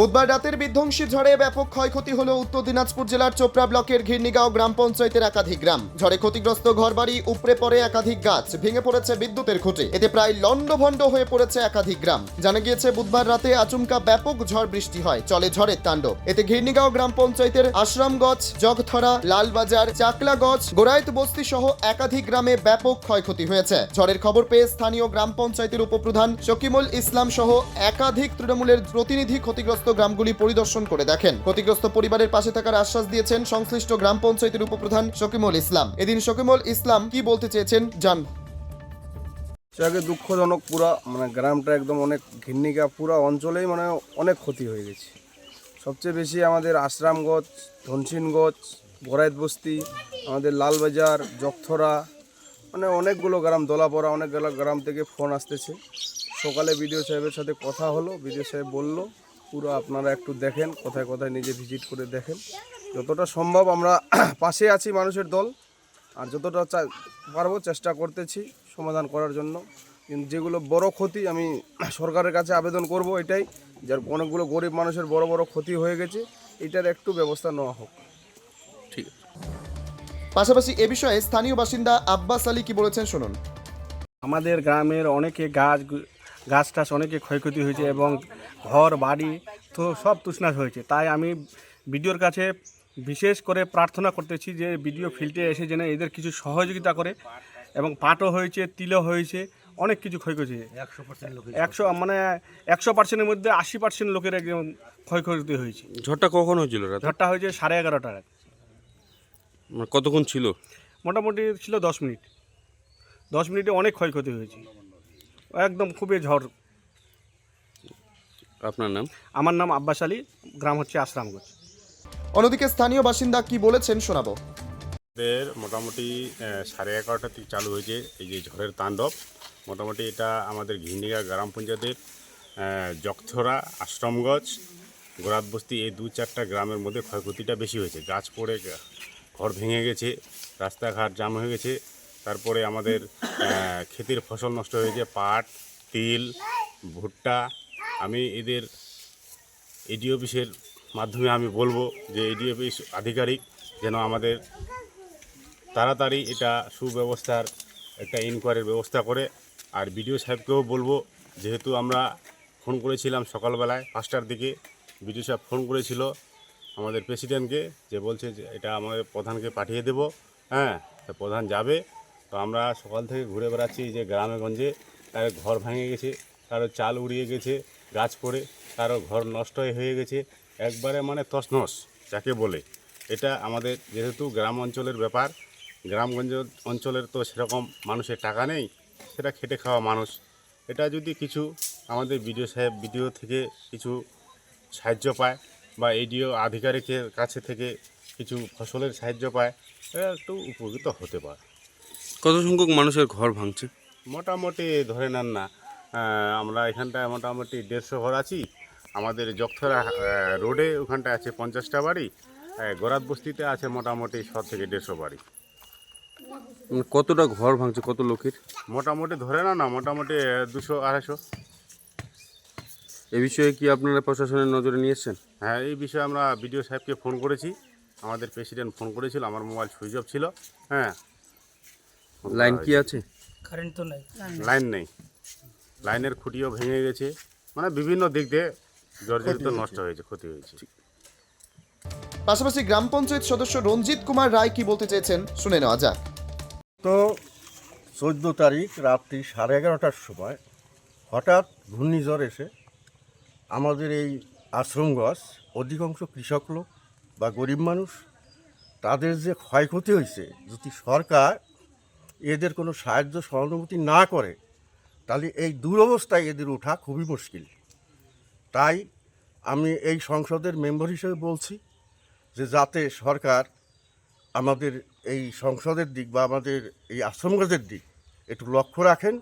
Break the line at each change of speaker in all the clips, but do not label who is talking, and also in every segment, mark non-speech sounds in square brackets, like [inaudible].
বুধবার রাতের বিধ্বংসী ঝড়ে ব্যাপক ক্ষয়ক্ষতি হল উত্তর দিনাজপুর জেলার চোপড়া ব্লকের ঘিরনিগাঁও গ্রাম পঞ্চায়েতের একাধিক গ্রাম। ঝড়ে ক্ষতিগ্রস্ত ঘরবাড়ি, উপড়ে পড়ে একাধিক গাছ, ভেঙে পড়েছে বিদ্যুতের খুঁটে। এতে প্রায় লণ্ডভণ্ড হয়ে পড়েছে একাধিক গ্রাম। জানা গিয়েছে, বুধবার রাতে আচমকা ব্যাপক ঝড় বৃষ্টি হয়। চলে ঝড়ের তাণ্ডব। এতে ঘিরনিগাঁও গ্রাম পঞ্চায়েতের আশ্রামগঞ্জ, জগথরা, লালবাজার, চাকলাগঞ্জ গোরায়ত বস্তি সহ একাধিক গ্রামে ব্যাপক ক্ষয়ক্ষতি হয়েছে। ঝড়ের খবর পেয়ে স্থানীয় গ্রাম পঞ্চায়েতের উপপ্রধান শকিমুল ইসলাম সহ একাধিক তৃণমূলের প্রতিনিধি ক্ষতিগ্রস্ত গ্রামগুলি পরিদর্শন করে দেখেন। ক্ষতিগ্রস্ত পরিবারের পাশে থাকার আশ্বাস দিয়েছেন সংশ্লিষ্ট গ্রাম পঞ্চায়েতের উপপ্রধান শকিমুল ইসলাম। এদিন শকিমুল ইসলাম কি বলতে চেয়েছেন, জান।
সেটাকে দুঃখজনক পুরা মানে গ্রামটা একদম অনেক ঘিন্নিকা পুরা অঞ্চলেই মানে অনেক ক্ষতি হয়ে গেছে। সবচেয়ে বেশি আমাদের আশ্রামগঞ্জ ধনসিনগঞ্জ বরাইত বস্তি, আমাদের লালবাজার জগথরা মানে অনেকগুলো গ্রাম, দোলাপড়া অনেকগুলো গ্রাম থেকে ফোন আসতেছে। সকালে বিডিও সাহেবের সাথে কথা হলো, বিডিও সাহেব বলল পুরো আপনারা একটু দেখেন কোথায় কোথায় নিজে ভিজিট করে দেখেন। যতটা সম্ভব আমরা [clears throat] পাশে আছি মানুষের দল আর যতটা চা- পারব চেষ্টা করতেছি সমাধান করার জন্য। কিন্তু যেগুলো বড় ক্ষতি আমি [clears throat] সরকারের কাছে আবেদন করব এটাই যার অনেকগুলো গরিব মানুষের বড় বড় ক্ষতি হয়ে গেছে এটার একটু ব্যবস্থা নেওয়া হোক।
ঠিক আছে।
পাশাপাশি এ বিষয়ে স্থানীয় বাসিন্দা আব্বাস আলী কি বলেছেন শুনুন।
আমাদের গ্রামের অনেকে গাছ গাছ টাছ অনেকে ক্ষয়ক্ষতি হয়েছে এবং ঘর বাড়ি তো সব তুষনাশ হয়েছে। তাই আমি বিডিওর কাছে বিশেষ করে প্রার্থনা করতেছি যে বিডিও ফিল্ডে এসে যেন এদের কিছু সহযোগিতা করে এবং পাটও হয়েছে তিলও হয়েছে অনেক কিছু ক্ষয়ক্ষতি একশো মানে একশো পার্সেন্টের মধ্যে আশি পার্সেন্ট লোকের একদম ক্ষয়ক্ষতি হয়েছে।
ঝড়টা কখন হয়েছিল রাতে?
ঝড়টা হয়েছে সাড়ে এগারোটার
মানে কতক্ষণ ছিল?
মোটামুটি ছিল দশ মিনিট। দশ মিনিটে অনেক ক্ষয়ক্ষতি হয়েছে। একদম খুবই ঝড়
আপনার নাম?
আমার নাম আব্বাস আলী গ্রাম হচ্ছে আশ্রামগঞ্জ
অন্যদিকে স্থানীয় বাসিন্দা কি বলেছেন শোনাবো।
আমাদের মোটামুটি সাড়ে এগারোটা থেকে চালু হয়েছে এই যে ঝড়ের তাণ্ডব। মোটামুটি এটা আমাদের ঘিন্ডিগা গ্রাম পঞ্চায়েতের আহ, জগথরা আশ্রমগঞ্জ গোরাত বস্তি এই দু চারটা গ্রামের মধ্যে ক্ষয়ক্ষতিটা বেশি হয়েছে। গাছ পড়ে ঘর ভেঙে গেছে রাস্তাঘাট জাম হয়ে গেছে। তারপরে আমাদের ক্ষেতের ফসল নষ্ট হয়েছে পাট তিল ভুট্টা আমি এদের এডি অফিসের মাধ্যমে আমি বলব যে এডি অফিস আধিকারিক যেন আমাদের তাড়াতাড়ি এটা সুব্যবস্থার একটা ইনকোয়ারির ব্যবস্থা করে। আর বিডিও সাহেবকেও বলব, যেহেতু আমরা ফোন করেছিলাম সকালবেলায়, পাঁচটার দিকে বিডিও সাহেব ফোন করেছিল আমাদের প্রেসিডেন্টকে, যে বলছে যে এটা আমাদের প্রধানকে পাঠিয়ে দেব। হ্যাঁ তা প্রধান যাবে। তো আমরা সকাল থেকে ঘুরে বেড়াচ্ছি যে গ্রামে গঞ্জে কারও ঘর ভেঙে গেছে কারও চাল উড়িয়ে গেছে। গাছ পড়ে কারও ঘর নষ্ট হয়ে গেছে। একবারে মানে তছনছ যাকে বলে। এটা আমাদের যেহেতু গ্রাম অঞ্চলের ব্যাপার গ্রামগঞ্জ অঞ্চলের তো সেরকম মানুষের টাকা নেই সেটা খেটে খাওয়া মানুষ। এটা যদি কিছু আমাদের বিডিও সাহেব বিডিও থেকে কিছু সাহায্য পায় বা এডিও আধিকারিকের কাছে থেকে কিছু ফসলের সাহায্য পায় এটা একটু উপকৃত হতে পারে।
কত সংখ্যক মানুষের ঘর ভাঙছে?
মোটামুটি ধরে নেন না আমরা এখানটায় মোটামুটি দেড়শো ঘর আছি। আমাদের আহ, রোডে ওখানটায় আছে পঞ্চাশটা বাড়ি। গোরাত বস্তিতে আছে মোটামুটি শ থেকে দেড়শো বাড়ি।
মানে কতটা ঘর ভাঙছে কত লোকের?
মোটামুটি ধরে না না মোটামুটি দুশো আড়াইশো।
এ বিষয়ে কি আপনারা প্রশাসনের নজরে নিয়ে এসছেন?
হ্যাঁ এই বিষয়ে আমরা বিডিও সাহেবকে ফোন করেছি। আমাদের প্রেসিডেন্ট ফোন করেছিল আমার মোবাইল সুইচ অফ ছিল। হ্যাঁ।
লাইন কি আছে? কারেন্ট তো নাই।
লাইন নেই। লাইনের খুঁটিও ভেঙে গেছে। মানে বিভিন্ন দিক দিয়ে জর্জরিত নষ্ট হয়েছে ক্ষতি হয়েছে।
পাশাপাশি গ্রাম পঞ্চায়েত সদস্য রঞ্জিত কুমার রায় কি বলতে চেয়েছেন শুনে নেওয়া যাক।
তো চোদ্দ তারিখ রাত্রি সাড়ে এগারোটার সময় হঠাৎ ঘূর্ণিঝড় এসে আমাদের এই আশ্রমগছ অধিকাংশ কৃষক লোক বা গরিব মানুষ তাদের যে ক্ষয়ক্ষতি হয়েছে যদি সরকার এদের কোনো সাহায্য সহানুভূতি না করে তাহলে এই দুরবস্থায় এদের ওঠা খুবই মুশকিল। তাই আমি এই সংসদের মেম্বার হিসেবে বলছি যে যাতে সরকার আমাদের এই সংসদের দিক বা আমাদের এই আশ্রমগাছের দিক একটু লক্ষ্য রাখেন,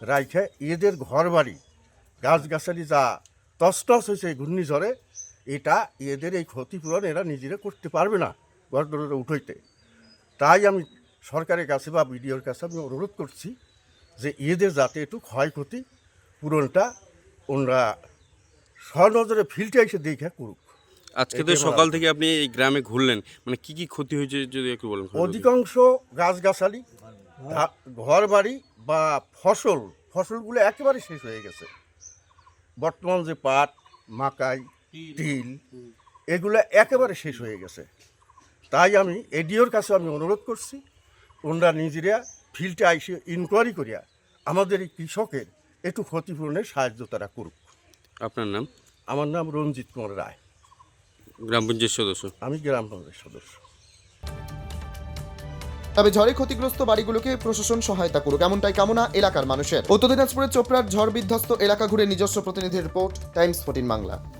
রাইখে এদের ঘর বাড়ি গাছগাছালি যা তসটস হয়েছে এই ঘূর্ণিঝড়ে, এটা এদের এই ক্ষতিপূরণ এরা নিজেরা করতে পারবে না ঘর দরে উঠইতে। তাই আমি সরকারের কাছে বা বিডিওর কাছে আমি অনুরোধ করছি যে এদের যাতে একটু ক্ষয়ক্ষতি পূরণটা ওনারা সনজরে ফিল্ডে এসে দেখে করুক।
আজকে তো সকাল থেকে আপনি এই গ্রামে ঘুরলেন। মানে কি কি ক্ষতি হয়েছে যদি একটু বলেন
অধিকাংশ গাছগাছালি ঘর বাড়ি বা ফসল ফসলগুলো একেবারে শেষ হয়ে গেছে। বর্তমান যে পাট মাকাই তিল এগুলো একেবারে শেষ হয়ে গেছে। তাই আমি এডিওর কাছে আমি অনুরোধ করছি ওনারা নিজেরা ফিল্ডে আইসে ইনকোয়ারি করিয়া আমাদের এই কৃষকের একটু ক্ষতিপূরণের সাহায্য তারা করুক।
আপনার নাম?
আমার নাম রঞ্জিত কুমার রায়।
গ্রাম পঞ্চায়েত সদস্য।
আমি গ্রাম পঞ্চায়েত সদস্য।
তবে ঝড়ে ক্ষতিগ্রস্ত বাড়িগুলোকে প্রশাসন সহায়তা করুক এমনটাই কামনা এলাকার মানুষের। উত্তর দিনাজপুরের চোপড়ার ঝড় বিধ্বস্ত এলাকা ঘুরে নিজস্ব প্রতিনিধির রিপোর্ট টাইমস ফোর্টিন বাংলা।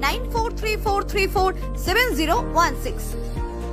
9434347016.